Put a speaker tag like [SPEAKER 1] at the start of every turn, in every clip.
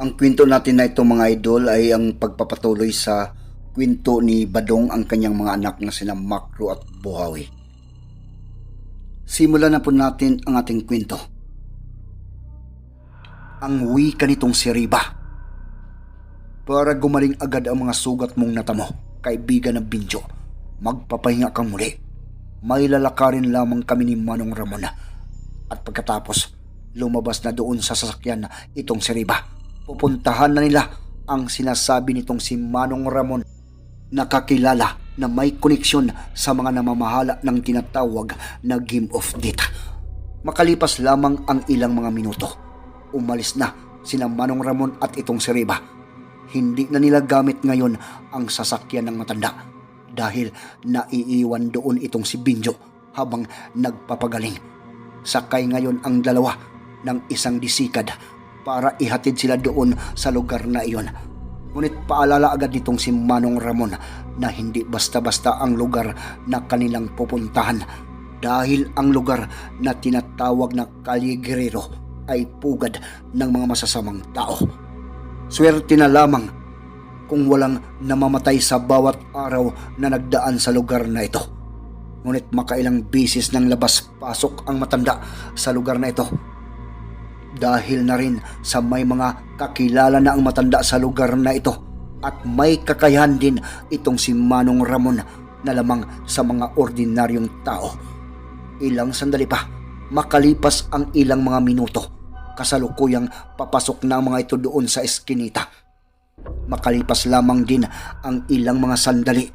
[SPEAKER 1] Ang kwento natin na ito mga idol ay ang pagpapatuloy sa kwento ni Badong ang kanyang mga anak na sina Makro at Buhawi. Simulan na po natin ang ating kwento. Ang wika nitong si Riba. Para gumaling agad ang mga sugat mong natamo, kaibigan ng Binjo, magpapahinga kang muli. May lalakarin lamang kami ni Manong Ramon at pagkatapos lumabas na doon sa sasakyan itong si Riba. Pupuntahan na nila ang sinasabi nitong si Manong Ramon nakakilala na may koneksyon sa mga namamahala ng tinatawag na Game of Death. Makalipas lamang ang ilang mga minuto, umalis na sina Manong Ramon at itong si Riba. Hindi na nila gamit ngayon ang sasakyan ng matanda dahil naiiwan doon itong si Binjo habang nagpapagaling sakay ngayon ang dalawa ng isang disikad para ihatid sila doon sa lugar na iyon. Ngunit paalala agad nitong si Manong Ramon na hindi basta-basta ang lugar na kanilang pupuntahan dahil ang lugar na tinatawag na Calle Guerrero ay pugad ng mga masasamang tao. Swerte na lamang kung walang namamatay sa bawat araw na nagdaan sa lugar na ito. Ngunit makailang bisis ng labas-pasok ang matanda sa lugar na ito. Dahil na rin sa may mga kakilala na ang matanda sa lugar na ito at may kakayahan din itong si Manong Ramon na lamang sa mga ordinaryong tao. Ilang sandali pa, makalipas ang ilang mga minuto, kasalukuyang papasok na ang mga ito doon sa eskinita. Makalipas lamang din ang ilang mga sandali,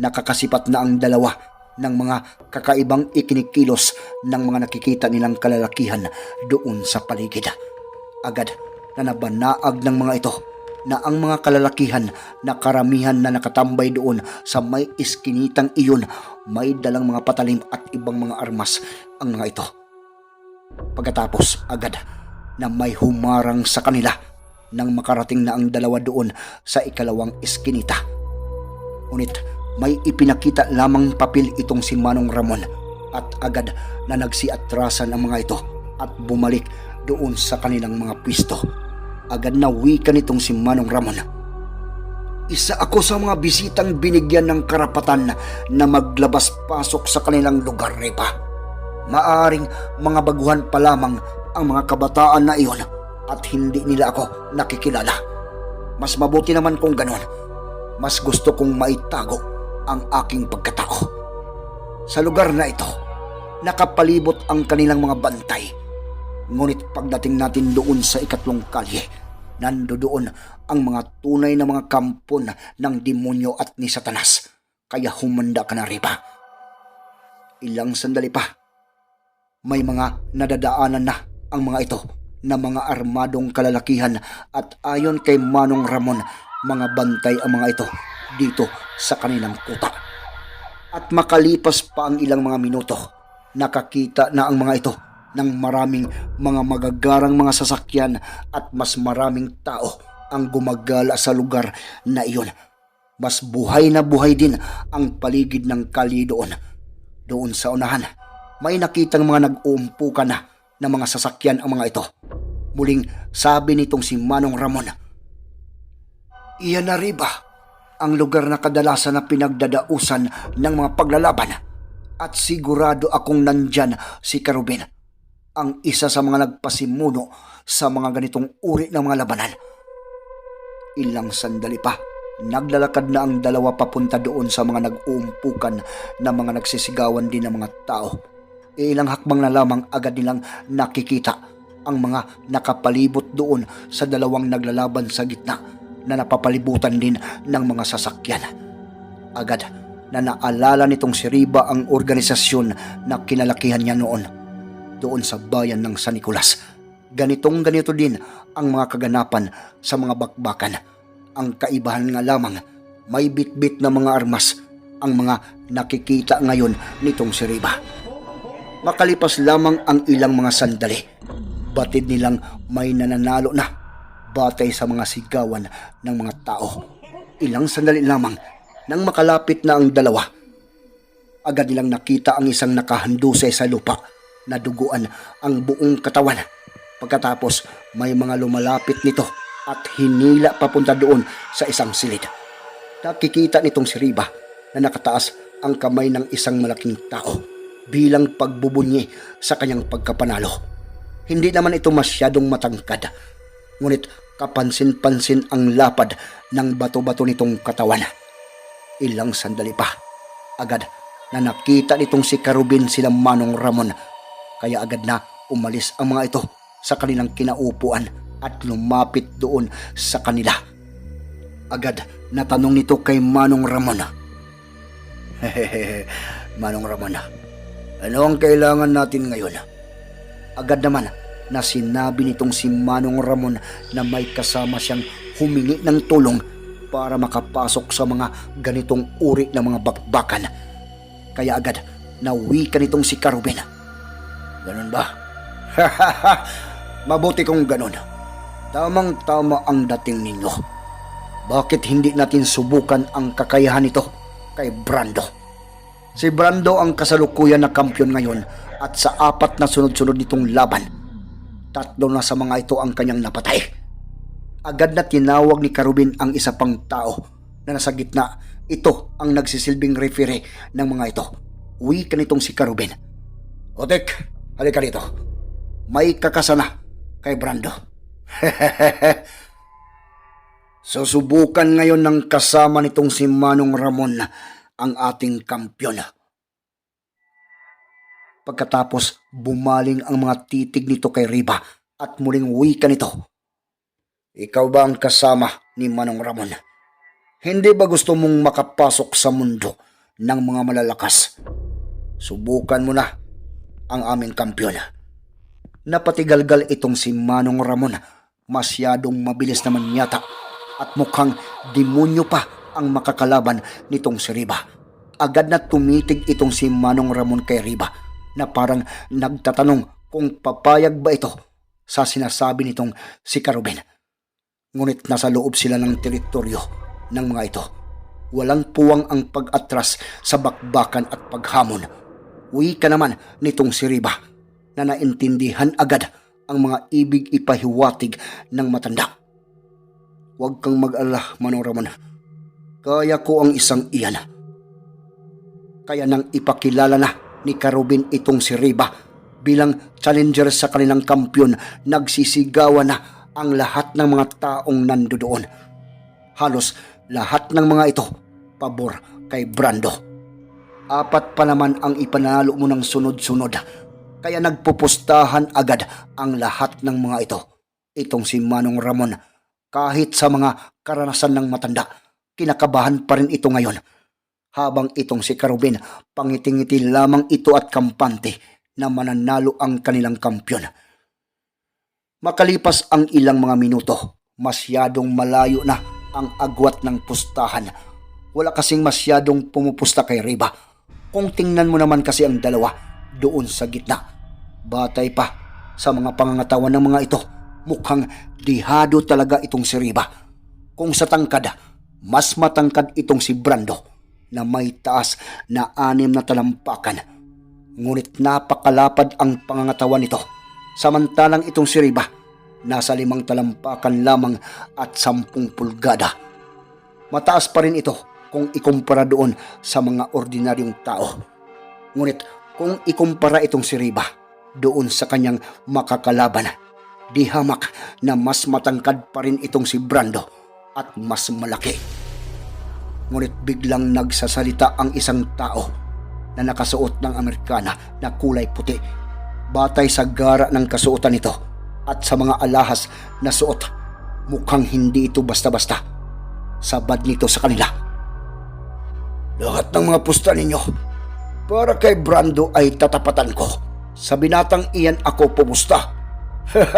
[SPEAKER 1] nakakasipat na ang dalawa ng mga kakaibang ikinikilos ng mga nakikita nilang kalalakihan doon sa paligid. Agad na nabanaag ng mga ito na ang mga kalalakihan na karamihan na nakatambay doon sa may iskinitang iyon may dalang mga patalim at ibang mga armas ang mga ito. Pagkatapos agad na may humarang sa kanila nang makarating na ang dalawa doon sa ikalawang iskinita. Ngunit may ipinakita lamang papel itong si Manong Ramon at agad na nagsiatrasan ang mga ito at bumalik doon sa kanilang mga pwisto. Agad na wika nitong si Manong Ramon. Isa ako sa mga bisitang binigyan ng karapatan na maglabas-pasok sa kanilang lugar, Repa. Maaring mga baguhan pa lamang ang mga kabataan na iyon at hindi nila ako nakikilala. Mas mabuti naman kung ganon. Mas gusto kong maitago ang aking pagkatao. Sa lugar na ito, nakapalibot ang kanilang mga bantay. Ngunit pagdating natin doon sa ikatlong kalye, nando doon ang mga tunay na mga kampon ng demonyo at ni Satanas. Kaya humanda ka na riba. Ilang sandali pa, may mga nadadaanan na ang mga ito na mga armadong kalalakihan at ayon kay Manong Ramon, mga bantay ang mga ito dito sa kanilang kuta. At makalipas pa ang ilang mga minuto, nakakita na ang mga ito ng maraming mga magagarang mga sasakyan at mas maraming tao ang gumagala sa lugar na iyon. Mas buhay na buhay din ang paligid ng kali doon. Doon sa unahan, may nakitang mga nag-uumpukan na ng mga sasakyan ang mga ito. Muling sabi nitong si Manong Ramon, Iyan na riba ang lugar na kadalasan na pinagdadausan ng mga paglalaban at sigurado akong nandyan si Karubin, ang isa sa mga nagpasimuno sa mga ganitong uri ng mga labanan. Ilang sandali pa, naglalakad na ang dalawa papunta doon sa mga nag-uumpukan na mga nagsisigawan din ng mga tao. Ilang hakbang na lamang agad nilang nakikita ang mga nakapalibot doon sa dalawang naglalaban sa gitna na napapalibutan din ng mga sasakyan. Agad na naalala nitong si Riba ang organisasyon na kinalakihan niya noon doon sa bayan ng San Nicolas. ganitong ganito din ang mga kaganapan sa mga bakbakan. Ang kaibahan nga lamang, may bitbit na mga armas ang mga nakikita ngayon nitong si Riba. Makalipas lamang ang ilang mga sandali, batid nilang may nananalo na batay sa mga sigawan ng mga tao. Ilang sandali lamang nang makalapit na ang dalawa, agad nilang nakita ang isang nakahandusay sa lupa na duguan ang buong katawan. Pagkatapos may mga lumalapit nito at hinila papunta doon sa isang silid. Nakikita nitong si Riba na nakataas ang kamay ng isang malaking tao bilang pagbubunyi sa kanyang pagkapanalo. Hindi naman ito masyadong matangkad, ngunit kapansin-pansin ang lapad ng bato-bato nitong katawan. Ilang sandali pa, agad na nakita nitong si Karubin sila Manong Ramon, kaya agad na umalis ang mga ito sa kanilang kinaupuan at lumapit doon sa kanila. Agad na tanong nito kay Manong Ramon. Hehehe, Manong Ramon, ano ang kailangan natin ngayon? Agad naman na sinabi nitong si Manong Ramon na may kasama siyang humingi ng tulong para makapasok sa mga ganitong uri ng mga bakbakan. Kaya agad nawi ka nitong si Karubin. Ganun ba? Mabuti kung ganun. Tamang-tama ang dating ninyo. Bakit hindi natin subukan ang kakayahan nito kay Brando? Si Brando ang kasalukuyan na kampyon ngayon at sa apat na sunod-sunod nitong laban, tatlo na sa mga ito ang kanyang napatay. Agad na tinawag ni Karubin ang isa pang tao na nasa gitna. Ito ang nagsisilbing referee ng mga ito. Uwi ka nitong si Karubin. Otek, halika dito. May kakasana kay Brando. Susubukan ngayon ng kasama nitong si Manong Ramon ang ating kampyon. Pagkatapos bumaling ang mga titig nito kay Riba at muling wika nito. Ikaw ba ang kasama ni Manong Ramon? Hindi ba gusto mong makapasok sa mundo ng mga malalakas? Subukan mo na ang aming kampyon. Napatigalgal itong si Manong Ramon. Masyadong mabilis naman yata at mukhang demonyo pa ang makakalaban nitong si Riba. Agad na tumitig itong si Manong Ramon kay Riba na parang nagtatanong kung papayag ba ito sa sinasabi nitong si Karubin. Ngunit nasa loob sila ng teritoryo ng mga ito. Walang puwang ang pag-atras sa bakbakan at paghamon. Uwi ka naman nitong si Riba na naintindihan agad ang mga ibig ipahiwatig ng matanda. Huwag kang mag-alala, Manong Ramon. Kaya ko ang isang iyan. Kaya nang ipakilala na ni Karubin itong si Riba bilang challenger sa kanilang kampyon, nagsisigawan na ang lahat ng mga taong nandoon. Halos lahat ng mga ito pabor kay Brando. Apat pa naman ang ipanalo mo ng sunod-sunod. Kaya nagpupustahan agad ang lahat ng mga ito. Itong si Manong Ramon, kahit sa mga karanasan ng matanda, kinakabahan pa rin ito ngayon. Habang itong si Karubin, pangitingiti lamang ito at kampante na mananalo ang kanilang kampyon. Makalipas ang ilang mga minuto, masyadong malayo na ang agwat ng pustahan. Wala kasing masyadong pumupusta kay Riba. Kung tingnan mo naman kasi ang dalawa doon sa gitna. Batay pa sa mga pangangatawan ng mga ito, mukhang dihado talaga itong si Riba. Kung sa tangkad, mas matangkad itong si Brando na may taas na anim na talampakan. Ngunit napakalapad ang pangangatawan nito. Samantalang itong si Riba, nasa limang talampakan lamang at sampung pulgada. Mataas pa rin ito kung ikumpara doon sa mga ordinaryong tao. Ngunit kung ikumpara itong si Riba doon sa kanyang makakalaban, di hamak na mas matangkad pa rin itong si Brando at mas malaki. Ngunit biglang nagsasalita ang isang tao na nakasuot ng Amerikana na kulay puti batay sa gara ng kasuotan nito at sa mga alahas na suot. Mukhang hindi ito basta-basta. Sabad nito sa kanila. Lahat ng mga pusta ninyo para kay Brando ay tatapatan ko. Sa binatang iyan ako pumusta.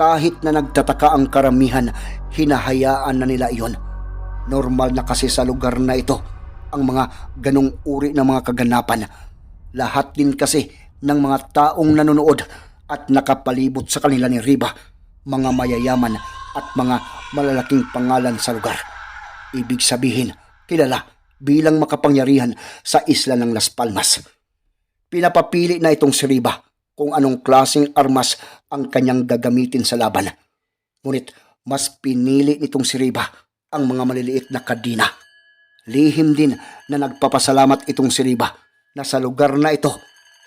[SPEAKER 1] Kahit na nagtataka ang karamihan, hinahayaan na nila iyon. Normal na kasi sa lugar na ito ang mga ganong uri ng mga kaganapan. Lahat din kasi ng mga taong nanonood at nakapalibot sa kanila ni Riba, mga mayayaman at mga malalaking pangalan sa lugar. Ibig sabihin, kilala bilang makapangyarihan sa isla ng Las Palmas. Pinapapili na itong si Riba kung anong klaseng armas ang kanyang gagamitin sa laban. Ngunit mas pinili nitong si Riba ang mga maliliit na kadina. Lihim din na nagpapasalamat itong si Riba na sa lugar na ito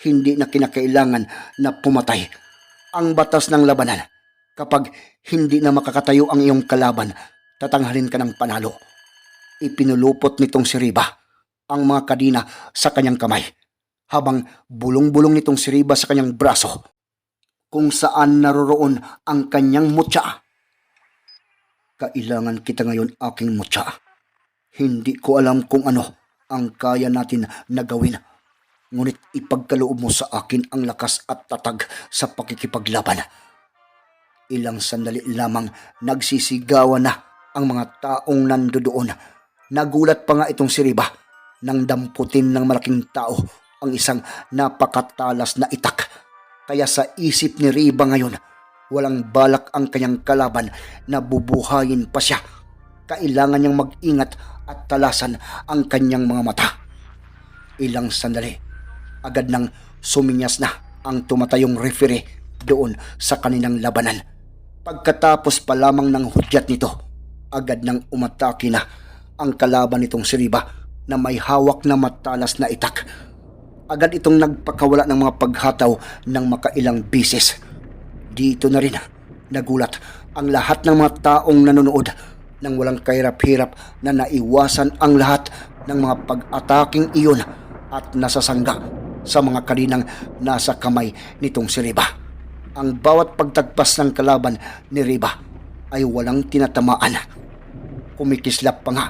[SPEAKER 1] hindi na kinakailangan na pumatay. Ang batas ng labanan, kapag hindi na makakatayo ang iyong kalaban, tatanghalin ka ng panalo. Ipinulupot nitong si Riba ang mga kadina sa kanyang kamay habang bulong-bulong nitong si Riba sa kanyang braso kung saan naroroon ang kanyang mutya. Kailangan kita ngayon aking mutya. Hindi ko alam kung ano ang kaya natin na gawin. Ngunit ipagkaloob mo sa akin ang lakas at tatag sa pakikipaglaban. Ilang sandali lamang nagsisigawan na ang mga taong nandoon. Nagulat pa nga itong si Riba nang damputin ng malaking tao ang isang napakatalas na itak. Kaya sa isip ni Riba ngayon, walang balak ang kanyang kalaban na bubuhayin pa siya. Kailangan niyang mag-ingat at talasan ang kanyang mga mata. Ilang sandali, agad nang suminyas na ang tumatayong referee doon sa kaninang labanan. Pagkatapos pa lamang ng hudyat nito, agad nang umatake na ang kalaban nitong si Riba na may hawak na matalas na itak. Agad itong nagpakawala ng mga paghataw ng makailang bisis. Dito na rin nagulat ang lahat ng mga taong nanonood nang walang kahirap-hirap na naiwasan ang lahat ng mga pag-ataking iyon at nasasangga sa mga kaninang nasa kamay nitong si Riba. Ang bawat pagtagpas ng kalaban ni Riba ay walang tinatamaan. Kumikislap pa nga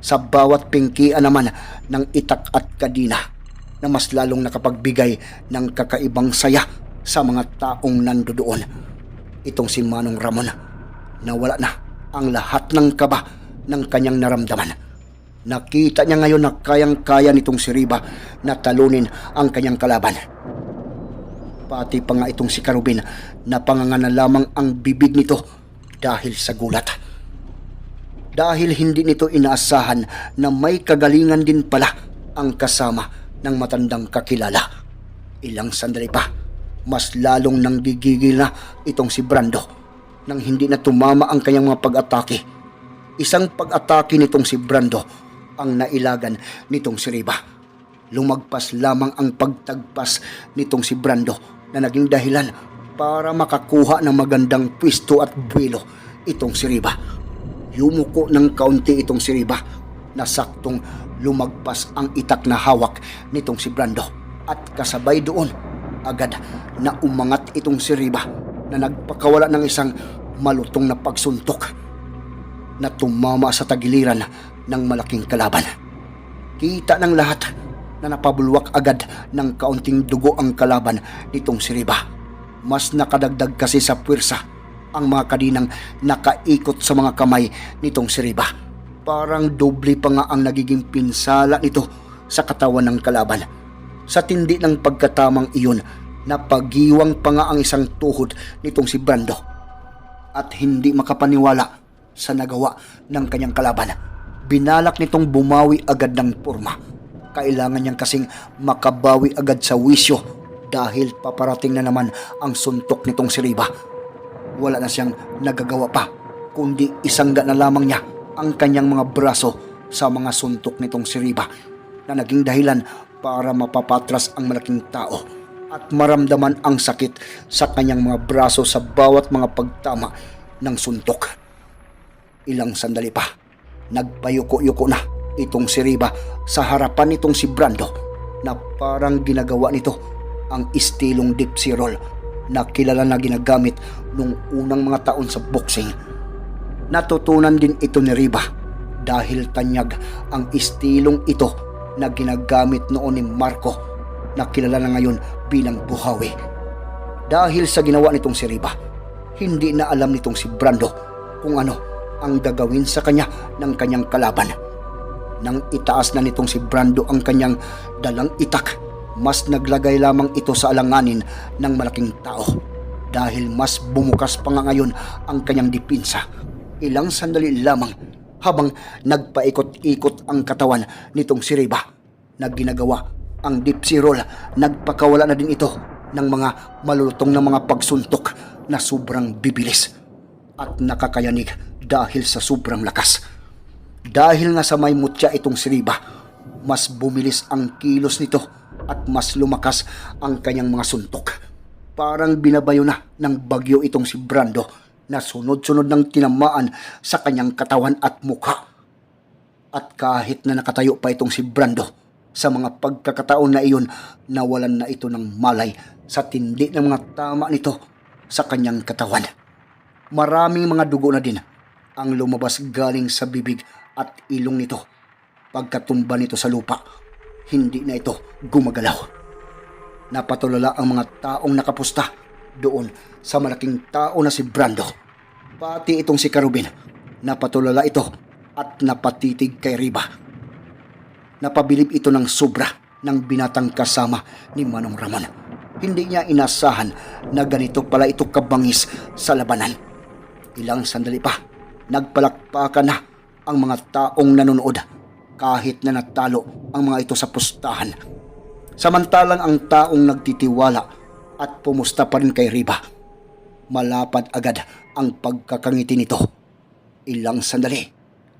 [SPEAKER 1] sa bawat pingkian naman ng itak at kadina na mas lalong nakapagbigay ng kakaibang saya sa mga taong nandoon. Itong si Manong Ramon na wala na ang lahat ng kaba ng kanyang naramdaman. Nakita niya ngayon na kayang-kaya nitong si Riba na talunin ang kanyang kalaban. Pati pa nga itong si Karubin na pangangana lamang ang bibig nito dahil sa gulat. Dahil hindi nito inaasahan na may kagalingan din pala ang kasama ng matandang kakilala. Ilang sandali pa, mas lalong nang gigigil na itong si Brando nang hindi na tumama ang kanyang mga pag-atake. Isang pag-atake nitong si Brando ang nailagan nitong si Riba. Lumagpas lamang ang pagtagpas nitong si Brando na naging dahilan para makakuha ng magandang pwisto at buwelo itong si Riba. Yumuko ng kaunti itong si Riba na saktong lumagpas ang itak na hawak nitong si Brando at kasabay doon agad na umangat itong si Riba na nagpakawala ng isang malutong na pagsuntok na tumama sa tagiliran ng malaking kalaban. Kita ng lahat na napabulwak agad ng kaunting dugo ang kalaban nitong si Riba. Mas nakadagdag kasi sa puwersa ang mga kadinang nakaikot sa mga kamay nitong si Riba. Parang doble pa nga ang nagiging pinsala nito sa katawan ng kalaban. Sa tindi ng pagkatamang iyon, napagiwang pa nga ang isang tuhod nitong si Brando. At hindi makapaniwala sa nagawa ng kanyang kalaban. Binalak nitong bumawi agad ng porma. Kailangan niyang kasing makabawi agad sa wisyo dahil paparating na naman ang suntok nitong si Riba. Wala na siyang nagagawa pa kundi isangga na lamang niya ang kanyang mga braso sa mga suntok nitong si Riba na naging dahilan para mapapatras ang malaking tao at maramdaman ang sakit sa kanyang mga braso sa bawat mga pagtama ng suntok. Ilang sandali pa, nagpayuko-yuko na itong si Riba sa harapan nitong si Brando na parang ginagawa nito ang istilong dipsy roll na kilala na ginagamit nung unang mga taon sa boxing. Natutunan din ito ni Riba dahil tanyag ang istilong ito na ginagamit noon ni Marco na kilala na ngayon bilang buhawi. Dahil sa ginawa nitong si Riba, hindi na alam nitong si Brando kung ano ang gagawin sa kanya ng kanyang kalaban. Nang itaas na nitong si Brando ang kanyang dalang itak, mas naglagay lamang ito sa alanganin ng malaking tao dahil mas bumukas pa nga ngayon ang kanyang dipinsa. Ilang sandali lamang habang nagpaikot-ikot ang katawan nitong si Riba na ginagawa ang dipsy roll, nagpakawala na din ito ng mga malulutong na mga pagsuntok na sobrang bibilis at nakakayanig dahil sa sobrang lakas. Dahil nga sa may mutya itong si Riba, mas bumilis ang kilos nito at mas lumakas ang kanyang mga suntok. Parang binabayo na ng bagyo itong si Brando na sunod-sunod ng tinamaan sa kanyang katawan at mukha. At kahit na nakatayo pa itong si Brando, sa mga pagkakataon na iyon, nawalan na ito ng malay sa tindi ng mga tama nito sa kanyang katawan. Maraming mga dugo na din ang lumabas galing sa bibig at ilong nito. Pagkatumba nito sa lupa, hindi na ito gumagalaw. Napatulala ang mga taong nakapusta doon sa malaking tao na si Brando. Pati itong si Karubin, napatulala ito at napatitig kay Riba. Napabilib ito ng sobra ng binatang kasama ni Manong Ramon. Hindi niya inasahan na ganito pala ito kabangis sa labanan. Ilang sandali pa, nagpalakpakan na ang mga taong nanonood kahit na natalo ang mga ito sa pustahan. Samantalang ang taong nagtitiwala at pumusta pa rin kay Riba. Malapad agad ang pagkakangiti nito. Ilang sandali,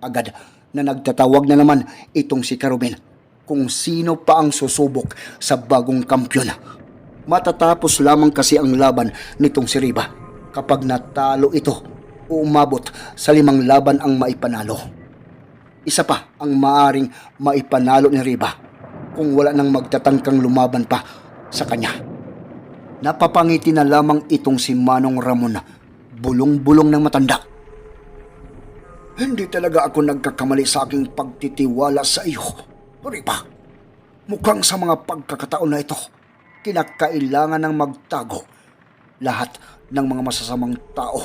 [SPEAKER 1] agad na nagtatawag na naman itong si Karubin kung sino pa ang susubok sa bagong kampyon. Matatapos lamang kasi ang laban nitong si Riba kapag natalo ito umabot sa limang laban ang maipanalo. Isa pa ang maaring maipanalo ni Riba kung wala nang magtatangkang lumaban pa sa kanya. Napapangiti na lamang itong si Manong Ramon bulong-bulong ng matanda. Hindi talaga ako nagkakamali sa aking pagtitiwala sa iyo, Riba. Mukhang sa mga pagkakataon na ito, kinakailangan ng magtago lahat ng mga masasamang tao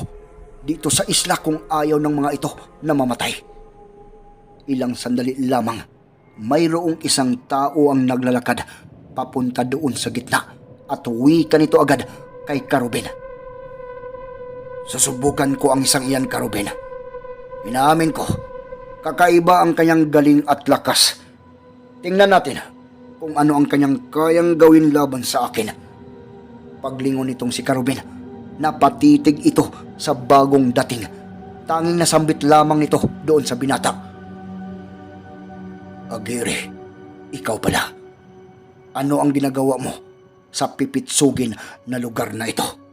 [SPEAKER 1] dito sa isla kung ayaw ng mga ito na mamatay. Ilang sandali lamang, mayroong isang tao ang naglalakad papunta doon sa gitna at wika nito agad kay Karubin. Susubukan ko ang isang iyan, Karubin. Inaamin ko, kakaiba ang kanyang galing at lakas. Tingnan natin kung ano ang kanyang kayang gawin laban sa akin. Paglingon nitong si Karubin, napatitig ito sa bagong dating. Tanging nasambit lamang nito doon sa binata. Agiri, ikaw pala. Ano ang ginagawa mo sa pipitsugin na lugar na ito?